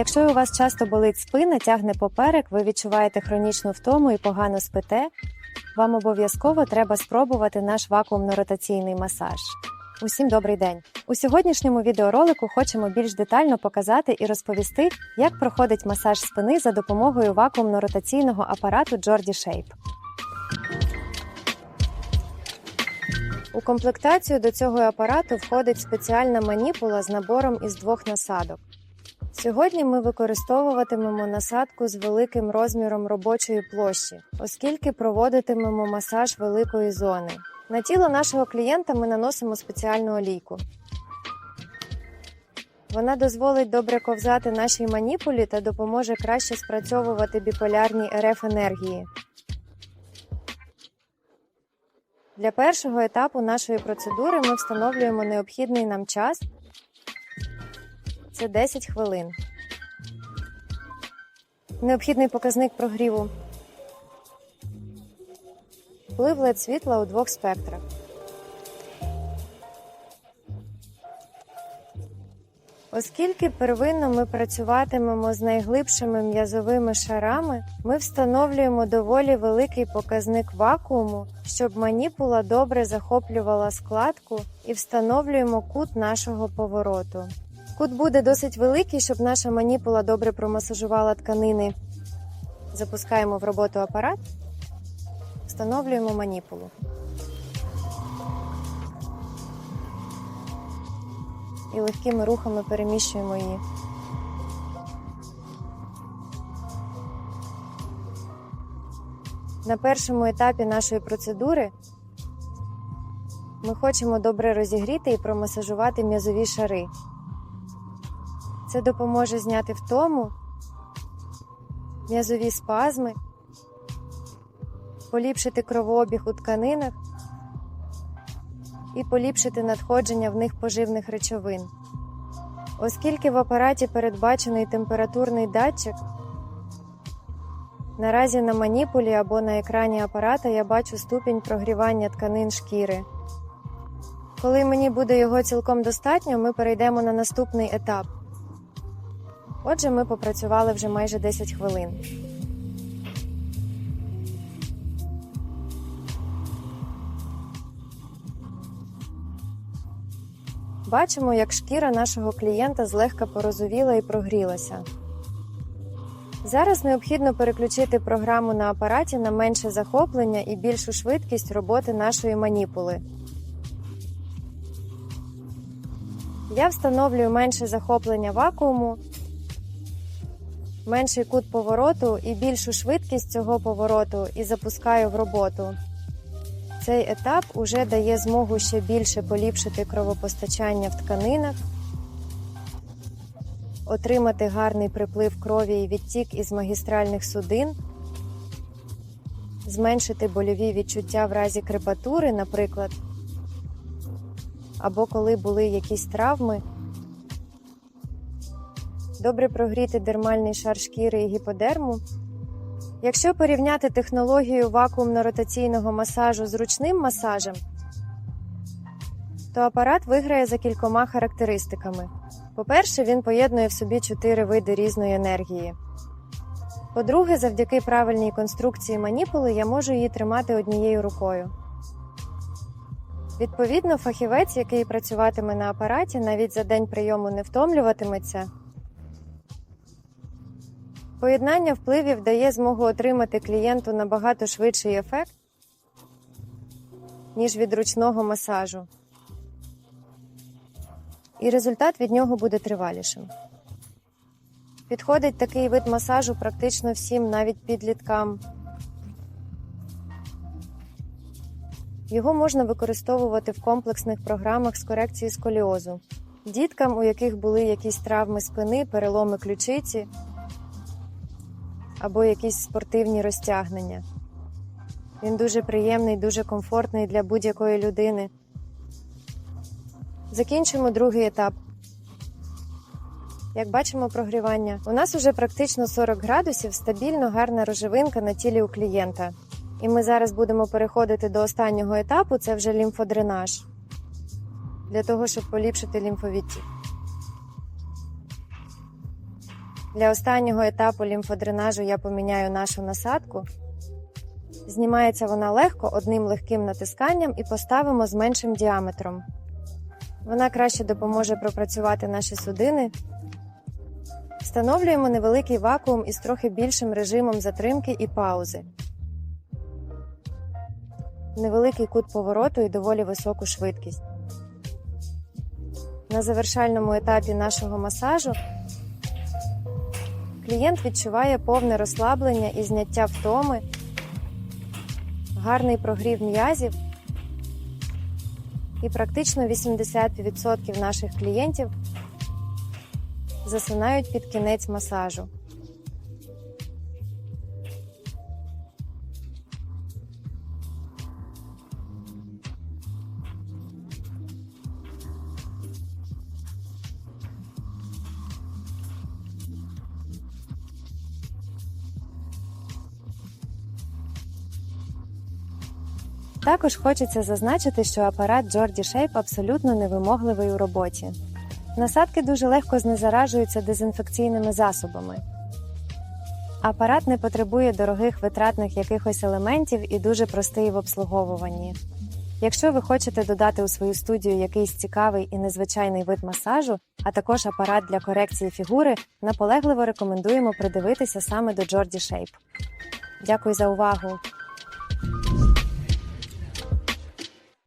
Якщо у вас часто болить спина, тягне поперек, ви відчуваєте хронічну втому і погано спите, вам обов'язково треба спробувати наш вакуумно-ротаційний масаж. Усім добрий день! У сьогоднішньому відеоролику хочемо більш детально показати і розповісти, як проходить масаж спини за допомогою вакуумно-ротаційного апарату Jordi Shape. У комплектацію до цього апарату входить спеціальна маніпула з набором із двох насадок. Сьогодні ми використовуватимемо насадку з великим розміром робочої площі, оскільки проводитимемо масаж великої зони. На тіло нашого клієнта ми наносимо спеціальну олійку. Вона дозволить добре ковзати нашій маніпулі та допоможе краще спрацьовувати біполярні РФ енергії. Для першого етапу нашої процедури ми встановлюємо необхідний нам час це 10 хвилин. Необхідний показник прогріву. Вплив LED світла у двох спектрах. Оскільки первинно ми працюватимемо з найглибшими м'язовими шарами, ми встановлюємо доволі великий показник вакууму, щоб маніпула добре захоплювала складку і встановлюємо кут нашого повороту. Кут буде досить великий, щоб наша маніпула добре промасажувала тканини. Запускаємо в роботу апарат, встановлюємо маніпулу. І легкими рухами переміщуємо її. На першому етапі нашої процедури ми хочемо добре розігріти і промасажувати м'язові шари. Це допоможе зняти втому, м'язові спазми, поліпшити кровообіг у тканинах і поліпшити надходження в них поживних речовин. Оскільки в апараті передбачений температурний датчик, наразі на маніпулі або на екрані апарата я бачу ступінь прогрівання тканин шкіри. Коли мені буде його цілком достатньо, ми перейдемо на наступний етап. Отже, ми попрацювали вже майже 10 хвилин. Бачимо, як шкіра нашого клієнта злегка порозовіла і прогрілася. Зараз необхідно переключити програму на апараті на менше захоплення і більшу швидкість роботи нашої маніпули. Я встановлюю менше захоплення вакууму, менший кут повороту і більшу швидкість цього повороту і запускаю в роботу. Цей етап уже дає змогу ще більше поліпшити кровопостачання в тканинах, отримати гарний приплив крові і відтік із магістральних судин, зменшити больові відчуття в разі крепатури, наприклад, або коли були якісь травми. Добре прогріти дермальний шар шкіри і гіподерму. Якщо порівняти технологію вакуумно-ротаційного масажу з ручним масажем, то апарат виграє за кількома характеристиками. По-перше, він поєднує в собі чотири види різної енергії. По-друге, завдяки правильній конструкції маніпули я можу її тримати однією рукою. Відповідно, фахівець, який працюватиме на апараті, навіть за день прийому не втомлюватиметься. Поєднання впливів дає змогу отримати клієнту набагато швидший ефект, ніж від ручного масажу. І результат від нього буде тривалішим. Підходить такий вид масажу практично всім, навіть підліткам. Його можна використовувати в комплексних програмах з корекції сколіозу, діткам, у яких були якісь травми спини, переломи ключиці або якісь спортивні розтягнення. Він дуже приємний, дуже комфортний для будь-якої людини. Закінчимо другий етап. Як бачимо прогрівання, у нас уже практично 40 градусів, стабільно гарна рожевинка на тілі у клієнта. І ми зараз будемо переходити до останнього етапу це вже лімфодренаж. Для того, щоб поліпшити лімфовідтік. Для останнього етапу лімфодренажу я поміняю нашу насадку. Знімається вона легко одним легким натисканням і поставимо з меншим діаметром. Вона краще допоможе пропрацювати наші судини. Встановлюємо невеликий вакуум із трохи більшим режимом затримки і паузи. Невеликий кут повороту і доволі високу швидкість. На завершальному етапі нашого масажу клієнт відчуває повне розслаблення і зняття втоми, гарний прогрів м'язів. І практично 80% наших клієнтів засинають під кінець масажу. Також хочеться зазначити, що апарат Jordi Shape абсолютно невимогливий у роботі. Насадки дуже легко знезаражуються дезінфекційними засобами. Апарат не потребує дорогих витратних якихось елементів і дуже простий в обслуговуванні. Якщо ви хочете додати у свою студію якийсь цікавий і незвичайний вид масажу, а також апарат для корекції фігури, наполегливо рекомендуємо придивитися саме до Jordi Shape. Дякую за увагу!